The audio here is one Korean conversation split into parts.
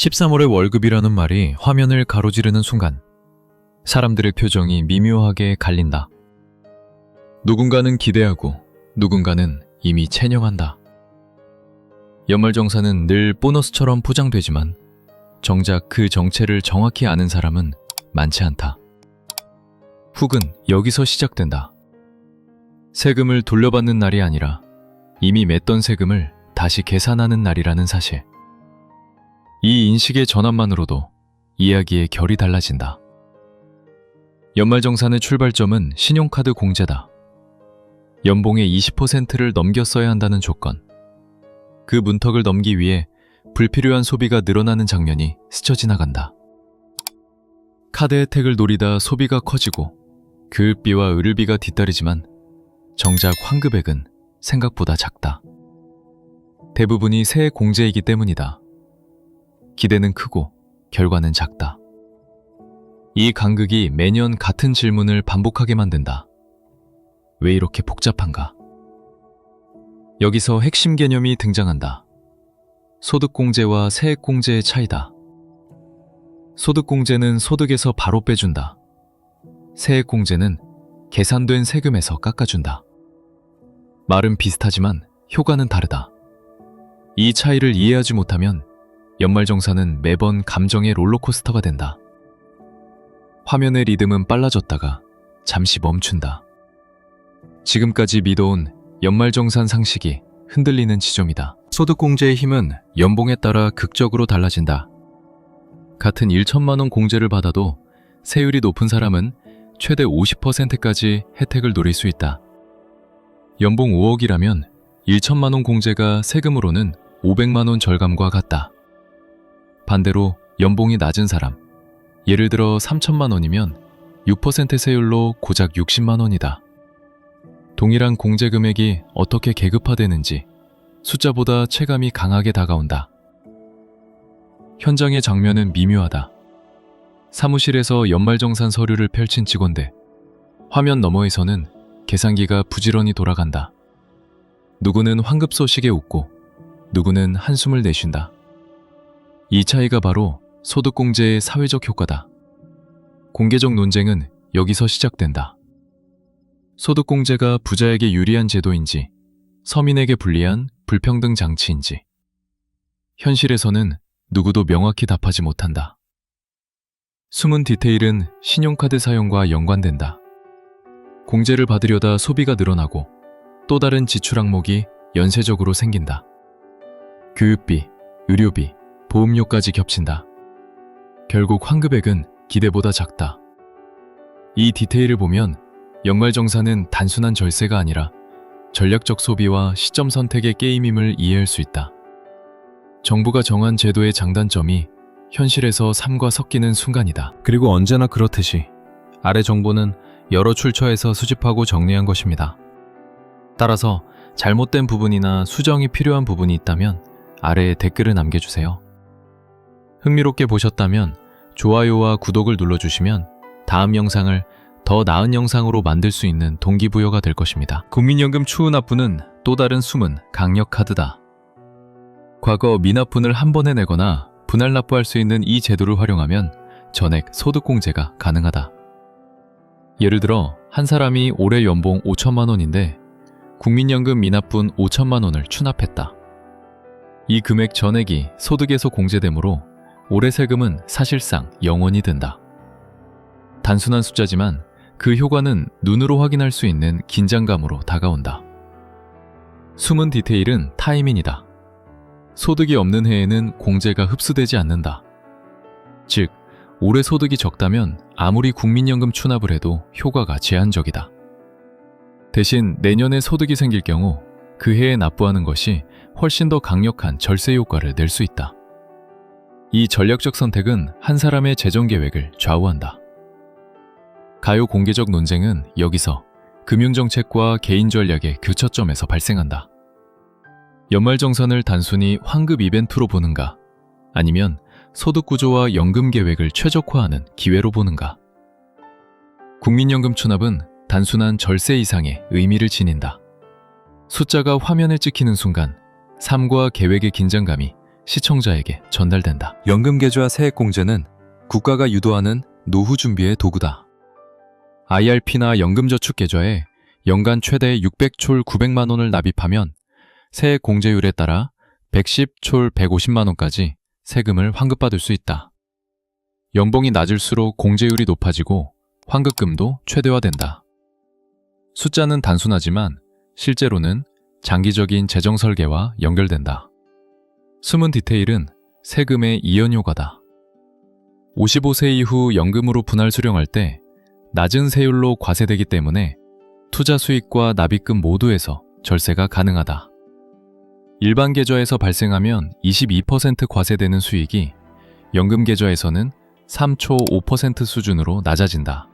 13월의 월급이라는 말이 화면을 가로지르는 순간 사람들의 표정이 미묘하게 갈린다. 누군가는 기대하고 누군가는 이미 체념한다. 연말정산은 늘 보너스처럼 포장되지만 정작 그 정체를 정확히 아는 사람은 많지 않다. 훅은 여기서 시작된다. 세금을 돌려받는 날이 아니라 이미 냈던 세금을 다시 계산하는 날이라는 사실. 이 인식의 전환만으로도 이야기의 결이 달라진다. 연말정산의 출발점은 신용카드 공제다. 연봉의 20%를 넘겼어야 한다는 조건. 그 문턱을 넘기 위해 불필요한 소비가 늘어나는 장면이 스쳐 지나간다. 카드 혜택을 노리다 소비가 커지고 교육비와 의료비가 뒤따르지만 정작 환급액은 생각보다 작다. 대부분이 새 공제이기 때문이다. 기대는 크고 결과는 작다. 이 간극이 매년 같은 질문을 반복하게 만든다. 왜 이렇게 복잡한가? 여기서 핵심 개념이 등장한다. 소득공제와 세액공제의 차이다. 소득공제는 소득에서 바로 빼준다. 세액공제는 계산된 세금에서 깎아준다. 말은 비슷하지만 효과는 다르다. 이 차이를 이해하지 못하면 연말정산은 매번 감정의 롤러코스터가 된다. 화면의 리듬은 빨라졌다가 잠시 멈춘다. 지금까지 믿어온 연말정산 상식이 흔들리는 지점이다. 소득공제의 힘은 연봉에 따라 극적으로 달라진다. 같은 1천만 원 공제를 받아도 세율이 높은 사람은 최대 50%까지 혜택을 노릴 수 있다. 연봉 5억이라면 1천만 원 공제가 세금으로는 500만 원 절감과 같다. 반대로 연봉이 낮은 사람, 예를 들어 3천만 원이면 6% 세율로 고작 60만 원이다. 동일한 공제 금액이 어떻게 계급화되는지 숫자보다 체감이 강하게 다가온다. 현장의 장면은 미묘하다. 사무실에서 연말정산 서류를 펼친 직원들. 화면 너머에서는 계산기가 부지런히 돌아간다. 누구는 환급 소식에 웃고 누구는 한숨을 내쉰다. 이 차이가 바로 소득공제의 사회적 효과다. 공개적 논쟁은 여기서 시작된다. 소득공제가 부자에게 유리한 제도인지, 서민에게 불리한 불평등 장치인지. 현실에서는 누구도 명확히 답하지 못한다. 숨은 디테일은 신용카드 사용과 연관된다. 공제를 받으려다 소비가 늘어나고 또 다른 지출 항목이 연쇄적으로 생긴다. 교육비, 의료비, 보험료까지 겹친다. 결국 환급액은 기대보다 작다. 이 디테일을 보면 연말정산은 단순한 절세가 아니라 전략적 소비와 시점 선택의 게임임을 이해할 수 있다. 정부가 정한 제도의 장단점이 현실에서 삶과 섞이는 순간이다. 그리고 언제나 그렇듯이 아래 정보는 여러 출처에서 수집하고 정리한 것입니다. 따라서 잘못된 부분이나 수정이 필요한 부분이 있다면 아래에 댓글을 남겨주세요. 흥미롭게 보셨다면 좋아요와 구독을 눌러주시면 다음 영상을 더 나은 영상으로 만들 수 있는 동기부여가 될 것입니다. 국민연금 추후 납부는 또 다른 숨은 강력 카드다. 과거 미납분을 한 번에 내거나 분할 납부할 수 있는 이 제도를 활용하면 전액 소득공제가 가능하다. 예를 들어 한 사람이 올해 연봉 5천만 원인데 국민연금 미납분 5천만 원을 추납했다. 이 금액 전액이 소득에서 공제되므로 올해 세금은 사실상 영원히 든다. 단순한 숫자지만 그 효과는 눈으로 확인할 수 있는 긴장감으로 다가온다. 숨은 디테일은 타이밍이다. 소득이 없는 해에는 공제가 흡수되지 않는다. 즉, 올해 소득이 적다면 아무리 국민연금 추납을 해도 효과가 제한적이다. 대신 내년에 소득이 생길 경우 그 해에 납부하는 것이 훨씬 더 강력한 절세 효과를 낼 수 있다. 이 전략적 선택은 한 사람의 재정 계획을 좌우한다. 가요 공개적 논쟁은 여기서 금융정책과 개인 전략의 교차점에서 발생한다. 연말정산을 단순히 환급 이벤트로 보는가, 아니면 소득구조와 연금 계획을 최적화하는 기회로 보는가. 국민연금 추납은 단순한 절세 이상의 의미를 지닌다. 숫자가 화면에 찍히는 순간 삶과 계획의 긴장감이 시청자에게 전달된다. 연금계좌 세액공제는 국가가 유도하는 노후 준비의 도구다. IRP나 연금저축계좌에 연간 최대 600촐 900만 원을 납입하면 세액 공제율에 따라 110촐 150만 원까지 세금을 환급받을 수 있다. 연봉이 낮을수록 공제율이 높아지고 환급금도 최대화된다. 숫자는 단순하지만 실제로는 장기적인 재정 설계와 연결된다. 숨은 디테일은 세금의 이연효과다. 55세 이후 연금으로 분할 수령할 때 낮은 세율로 과세되기 때문에 투자 수익과 납입금 모두에서 절세가 가능하다. 일반 계좌에서 발생하면 22% 과세되는 수익이 연금 계좌에서는 3초 5% 수준으로 낮아진다.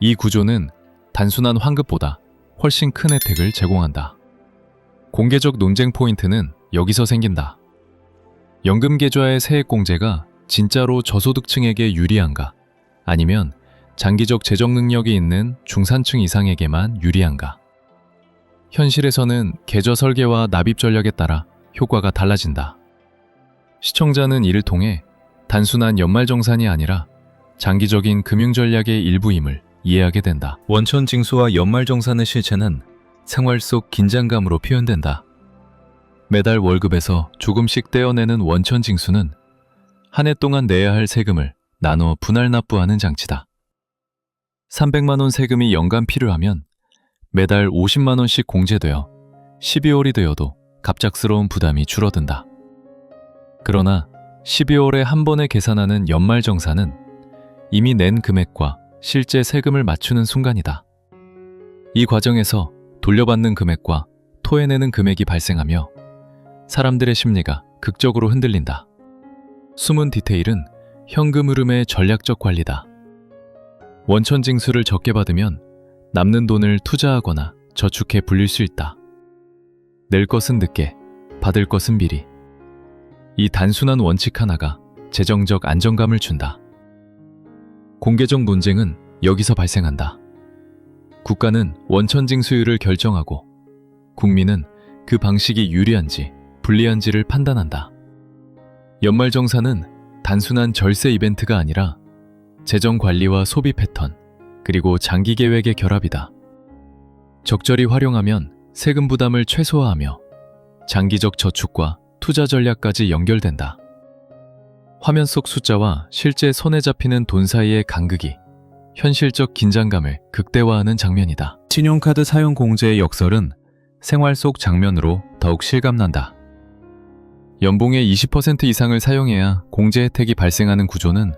이 구조는 단순한 환급보다 훨씬 큰 혜택을 제공한다. 공개적 논쟁 포인트는 여기서 생긴다. 연금 계좌의 세액 공제가 진짜로 저소득층에게 유리한가? 아니면 장기적 재정 능력이 있는 중산층 이상에게만 유리한가? 현실에서는 계좌 설계와 납입 전략에 따라 효과가 달라진다. 시청자는 이를 통해 단순한 연말정산이 아니라 장기적인 금융 전략의 일부임을 이해하게 된다. 원천 징수와 연말정산의 실체는 생활 속 긴장감으로 표현된다. 매달 월급에서 조금씩 떼어내는 원천 징수는 한 해 동안 내야 할 세금을 나누어 분할 납부하는 장치다. 300만 원 세금이 연간 필요하면 매달 50만 원씩 공제되어 12월이 되어도 갑작스러운 부담이 줄어든다. 그러나 12월에 한 번에 계산하는 연말정산은 이미 낸 금액과 실제 세금을 맞추는 순간이다. 이 과정에서 돌려받는 금액과 토해내는 금액이 발생하며 사람들의 심리가 극적으로 흔들린다. 숨은 디테일은 현금 흐름의 전략적 관리다. 원천 징수를 적게 받으면 남는 돈을 투자하거나 저축해 불릴 수 있다. 낼 것은 늦게, 받을 것은 미리. 이 단순한 원칙 하나가 재정적 안정감을 준다. 공개적 논쟁은 여기서 발생한다. 국가는 원천 징수율을 결정하고 국민은 그 방식이 유리한지 불리한지를 판단한다. 연말정산은 단순한 절세 이벤트가 아니라 재정 관리와 소비 패턴, 그리고 장기 계획의 결합이다. 적절히 활용하면 세금 부담을 최소화하며 장기적 저축과 투자 전략까지 연결된다. 화면 속 숫자와 실제 손에 잡히는 돈 사이의 간극이 현실적 긴장감을 극대화하는 장면이다. 신용카드 사용 공제의 역설은 생활 속 장면으로 더욱 실감난다. 연봉의 20% 이상을 사용해야 공제 혜택이 발생하는 구조는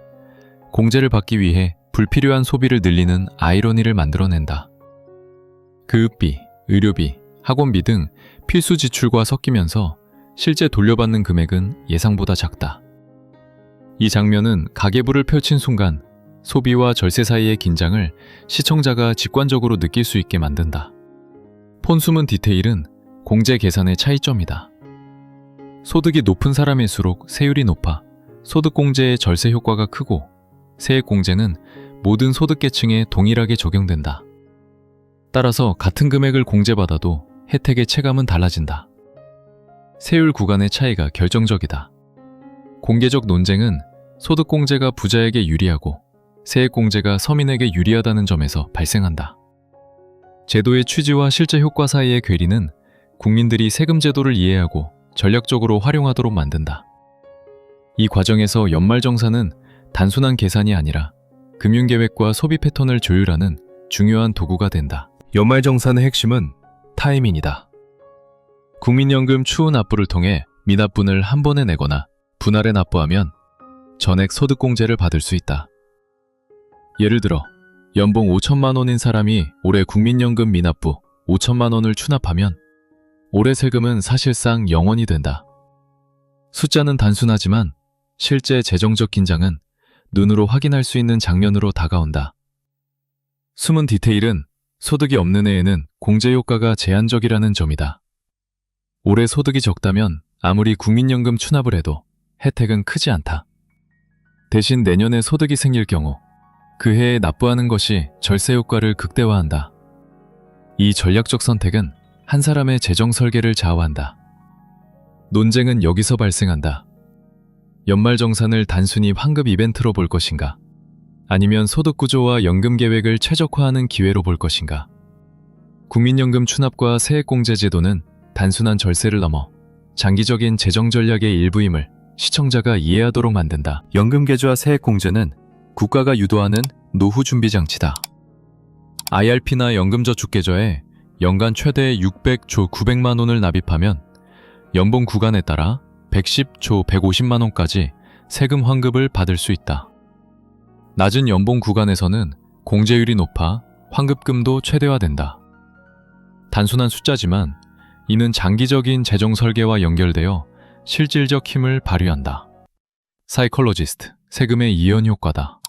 공제를 받기 위해 불필요한 소비를 늘리는 아이러니를 만들어낸다. 교육비, 의료비, 학원비 등 필수 지출과 섞이면서 실제 돌려받는 금액은 예상보다 작다. 이 장면은 가계부를 펼친 순간 소비와 절세 사이의 긴장을 시청자가 직관적으로 느낄 수 있게 만든다. 폰 숨은 디테일은 공제 계산의 차이점이다. 소득이 높은 사람일수록 세율이 높아 소득 공제의 절세 효과가 크고 세액 공제는 모든 소득계층에 동일하게 적용된다. 따라서 같은 금액을 공제받아도 혜택의 체감은 달라진다. 세율 구간의 차이가 결정적이다. 공개적 논쟁은 소득공제가 부자에게 유리하고 세액공제가 서민에게 유리하다는 점에서 발생한다. 제도의 취지와 실제 효과 사이의 괴리는 국민들이 세금 제도를 이해하고 전략적으로 활용하도록 만든다. 이 과정에서 연말정산은 단순한 계산이 아니라 금융계획과 소비 패턴을 조율하는 중요한 도구가 된다. 연말정산의 핵심은 타이밍이다. 국민연금 추후 납부를 통해 미납분을 한 번에 내거나 분할해 납부하면 전액 소득공제를 받을 수 있다. 예를 들어 연봉 5천만 원인 사람이 올해 국민연금 미납부 5천만 원을 추납하면 올해 세금은 사실상 0원이 된다. 숫자는 단순하지만 실제 재정적 긴장은 눈으로 확인할 수 있는 장면으로 다가온다. 숨은 디테일은 소득이 없는 애에는 공제 효과가 제한적이라는 점이다. 올해 소득이 적다면 아무리 국민연금 추납을 해도 혜택은 크지 않다. 대신 내년에 소득이 생길 경우 그 해에 납부하는 것이 절세 효과를 극대화한다. 이 전략적 선택은 한 사람의 재정 설계를 좌우한다. 논쟁은 여기서 발생한다. 연말정산을 단순히 환급 이벤트로 볼 것인가? 아니면 소득구조와 연금 계획을 최적화하는 기회로 볼 것인가? 국민연금 추납과 세액공제 제도는 단순한 절세를 넘어 장기적인 재정 전략의 일부임을 시청자가 이해하도록 만든다. 연금 계좌 세액 공제는 국가가 유도하는 노후 준비 장치다. IRP나 연금저축계좌에 연간 최대 600조 900만 원을 납입하면 연봉 구간에 따라 110조 150만 원까지 세금 환급을 받을 수 있다. 낮은 연봉 구간에서는 공제율이 높아 환급금도 최대화된다. 단순한 숫자지만 이는 장기적인 재정 설계와 연결되어 실질적 힘을 발휘한다. 사이콜로지스트, 세금의 이연 효과다.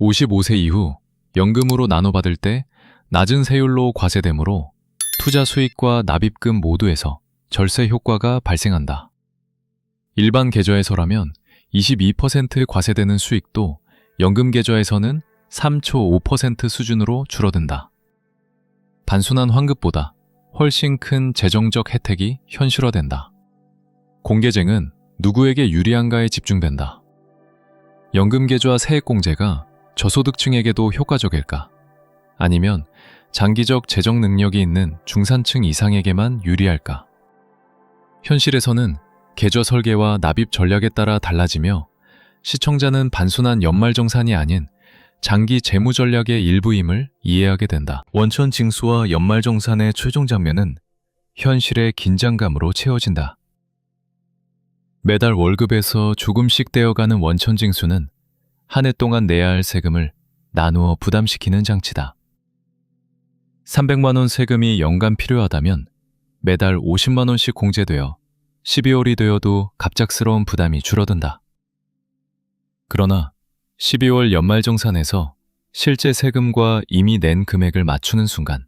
55세 이후 연금으로 나눠받을 때 낮은 세율로 과세되므로 투자 수익과 납입금 모두에서 절세 효과가 발생한다. 일반 계좌에서라면 22% 과세되는 수익도 연금 계좌에서는 3초 5% 수준으로 줄어든다. 단순한 환급보다 훨씬 큰 재정적 혜택이 현실화된다. 공개쟁은 누구에게 유리한가에 집중된다. 연금 계좌 세액 공제가 저소득층에게도 효과적일까? 아니면 장기적 재정 능력이 있는 중산층 이상에게만 유리할까? 현실에서는 계좌 설계와 납입 전략에 따라 달라지며 시청자는 단순한 연말 정산이 아닌 장기 재무 전략의 일부임을 이해하게 된다. 원천 징수와 연말 정산의 최종 장면은 현실의 긴장감으로 채워진다. 매달 월급에서 조금씩 떼어가는 원천 징수는 한 해 동안 내야 할 세금을 나누어 부담시키는 장치다. 300만 원 세금이 연간 필요하다면 매달 50만 원씩 공제되어 12월이 되어도 갑작스러운 부담이 줄어든다. 그러나 12월 연말정산에서 실제 세금과 이미 낸 금액을 맞추는 순간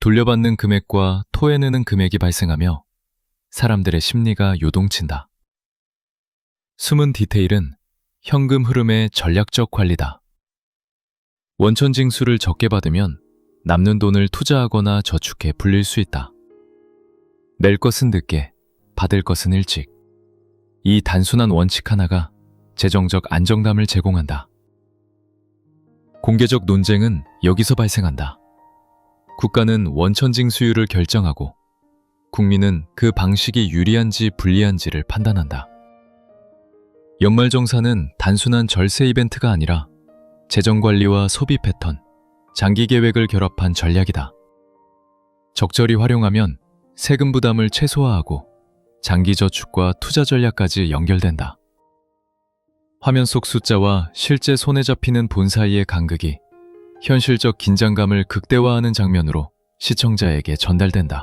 돌려받는 금액과 토해내는 금액이 발생하며 사람들의 심리가 요동친다. 숨은 디테일은 현금 흐름의 전략적 관리다. 원천 징수를 적게 받으면 남는 돈을 투자하거나 저축해 불릴 수 있다. 낼 것은 늦게, 받을 것은 일찍. 이 단순한 원칙 하나가 재정적 안정감을 제공한다. 공개적 논쟁은 여기서 발생한다. 국가는 원천 징 수율을 결정하고 국민은 그 방식이 유리한지 불리한지를 판단한다. 연말정산은 단순한 절세 이벤트가 아니라 재정 관리와 소비 패턴, 장기 계획을 결합한 전략이다. 적절히 활용하면 세금 부담을 최소화하고 장기 저축과 투자 전략까지 연결된다. 화면 속 숫자와 실제 손에 잡히는 본 사이의 간극이 현실적 긴장감을 극대화하는 장면으로 시청자에게 전달된다.